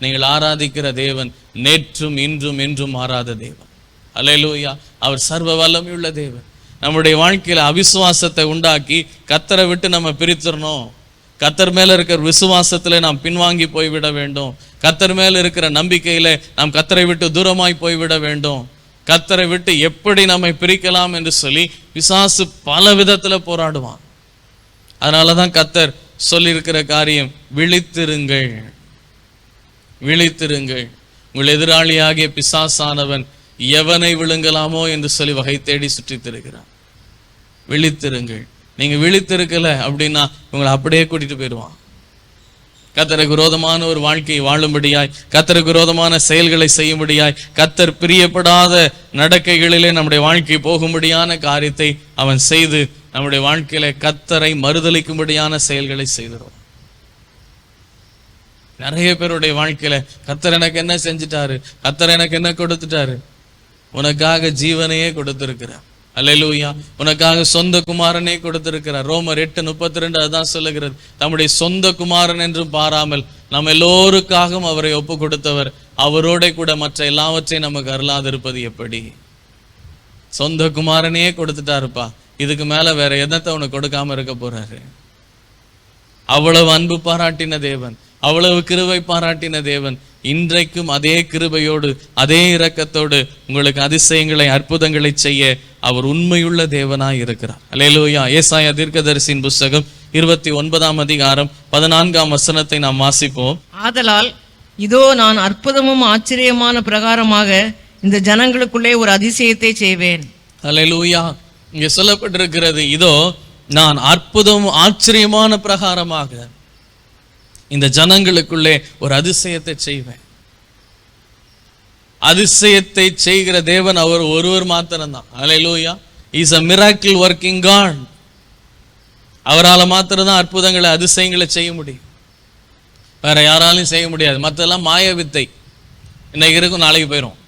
நீங்கள் ஆராதிக்கிற தேவன் நேற்றும் இன்றும் என்றும் மாறாத தேவன். அலையலூயா அவர் சர்வ வல்லமையுள்ள தேவன். நம்முடைய வாழ்க்கையில் அவிசுவாசத்தை உண்டாக்கி கத்தரை விட்டு நம்ம பிரித்துடணும் கத்தர் மேல இருக்கிற விசுவாசத்துல நாம் பின்வாங்கி போய்விட வேண்டும். கத்தர் மேல இருக்கிற நம்பிக்கையில நாம் கத்தரை விட்டு தூரமாய் போய்விட வேண்டும். கத்தரை விட்டு எப்படி நம்மை பிரிக்கலாம் என்று சொல்லி பிசாசு பல விதத்துல போராடுவான். அதனாலதான் கத்தர் சொல்லியிருக்கிற காரியம் விழித்திருங்கள். விழித்திருங்கள். உங்கள் எதிராளியாகிய பிசாசானவன் எவனை விழுங்கலாமோ என்று சொல்லி வகை தேடி சுற்றித்திருக்கிறான். விழித்திருங்கள். நீங்க விழித்திருக்கல அப்படின்னா உங்களை அப்படியே கூட்டிட்டு போயிடுவான். கத்தருக்கு விரோதமான ஒரு வாழ்க்கையை வாழும்படியாய் கத்தருக்கு விரோதமான செயல்களை செய்யும்படியாய் கத்தர் பிரியப்படாத நடக்கைகளிலே நம்முடைய வாழ்க்கை போகும்படியான காரியத்தை அவன் செய்து நம்முடைய வாழ்க்கையில கத்தரை மறுதளிக்கும்படியான செயல்களை செய்திருவான். நிறைய பேருடைய வாழ்க்கையில கத்தர் எனக்கு என்ன செஞ்சிட்டாரு? கத்தர் எனக்கு என்ன கொடுத்துட்டாரு? உனக்காக ஜீவனையே கொடுத்திருக்கிறார். அல்லேலூயா. உனக்காக சொந்த குமாரனே கொடுத்திருக்கிறார். ரோமர் எட்டு முப்பத்தி ரெண்டு அதுதான் சொல்லுகிறது தம்முடைய சொந்த குமாரன் என்றும் பாராமல் நம்ம எல்லோருக்காகவும் அவரை ஒப்பு கொடுத்தவர் அவரோட கூட மற்ற எல்லாவற்றையும் நமக்கு அருளாதிருப்பது எப்படி? சொந்த குமாரனையே கொடுத்துட்டாருப்பா. இதுக்கு மேல வேற எதத்தை உனக்கு கொடுக்காம இருக்க போறாரு? அவ்வளவு அன்பு பாராட்டின தேவன். அவ்வளவு கிருபை பாராட்டின தேவன். இன்றைக்கும் அதே கிருபையோடு அதே இரக்கத்தோடு உங்களுக்கு அதிசயங்களை அற்புதங்களை செய்ய அவர் உண்மையுள்ள தேவனாய் இருக்கிறார். அல்லேலூயா ஏசாயா தீர்க்கதரிசியின் புஸ்தகம் இருபத்தி ஒன்பதாம் அதிகாரம் பதினான்காம் வசனத்தை நாம் வாசிப்போம். ஆதலால் இதோ நான் அற்புதமும் ஆச்சரியமான பிரகாரமாக இந்த ஜனங்களுக்குள்ளே ஒரு அதிசயத்தை செய்வேன். அல்லேலூயா இங்கே சொல்லப்பட்டிருக்கிறது இதோ நான் அற்புதம் ஆச்சரியமான பிரகாரமாக இந்த ஜனங்களுக்குள்ளே ஒரு அதிசயத்தை செய்வேன். அதிசயத்தை செய்கிற தேவன் அவர் ஒருவர் மாத்திரம்தான். Hallelujah is a miracle working God அவரால் மாத்திரம்தான் அற்புதங்களை அதிசயங்களை செய்ய முடியும். வேற யாராலையும் செய்ய முடியாது. மற்றெல்லாம் மாய வித்தை. இன்னைக்கு இருக்கும் நாளைக்கு போயிடும்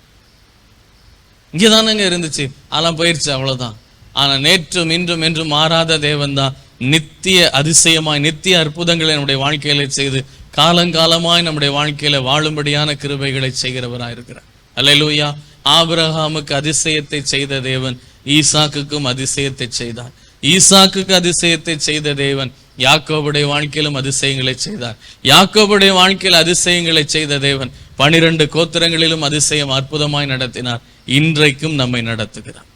இங்கே தானேங்க இருந்துச்சு. அதெல்லாம் போயிருச்சு அவ்வளவுதான். ஆனா நேற்றும் இன்றும் என்றும் மாறாத தேவன் தான். நித்திய அதிசயமாய் நித்திய அற்புதங்களை நம்முடைய வாழ்க்கையில செய்து காலங்காலமாய் நம்முடைய வாழ்க்கையில வாழும்படியான கிருபைகளை செய்கிறவராய் இருக்கிறார். அல்லேலூயா. ஆபிரகாமுக்கு அதிசயத்தை செய்த தேவன் ஈசாக்குக்கும் அதிசயத்தை செய்தார். ஈசாக்குக்கு அதிசயத்தை செய்த தேவன் யாக்கோபுடைய வாழ்க்கையிலும் அதிசயங்களை செய்தார். யாக்கோபுடைய வாழ்க்கையில் அதிசயங்களை செய்த தேவன் பனிரெண்டு கோத்திரங்களிலும் அதிசயம் அற்புதமாய் நடத்தினார். இன்றைக்கும் நம்மை நடத்துகிறார்.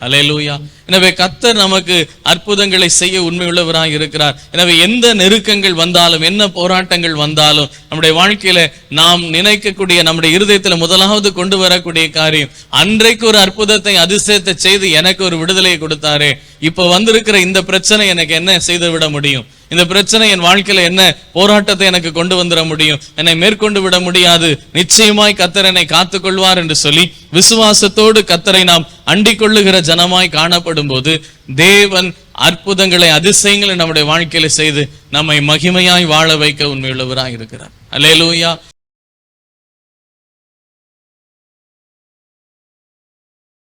அலையலூயா எனவே கத்தர் நமக்கு அற்புதங்களை செய்ய உண்மையுள்ளவராக இருக்கிறார். எனவே எந்த நெருக்கங்கள் வந்தாலும் என்ன போராட்டங்கள் வந்தாலும் நம்முடைய வாழ்க்கையில நாம் நினைக்கக்கூடிய நம்முடைய இருதயத்துல முதலாவது கொண்டு வரக்கூடிய காரியம் அன்றைக்கு ஒரு அற்புதத்தை அதிசயத்தை செய்து எனக்கு ஒரு விடுதலையை கொடுத்தாரு. இப்ப வந்திருக்கிற இந்த பிரச்சனை எனக்கு என்ன செய்து விட முடியும்? இந்த பிரச்சனை என் வாழ்க்கையில என்ன போராட்டத்தை எனக்கு கொண்டு வந்துட முடியும்? என்னை மேற்கொண்டு விட முடியாது. நிச்சயமாய் கத்தர் என்னை காத்துக்கொள்வார் என்று சொல்லி விசுவாசத்தோடு கத்தரை நாம் அண்டிக்கொள்ளுகிற ஜனமாய் காணப்படும் போது தேவன் அற்புதங்களை அதிசயங்களை நம்முடைய வாழ்க்கையில செய்து நம்மை மகிமையாய் வாழ வைக்க உண்மையுள்ளவராய் இருக்கிறார். அல்லேலூயா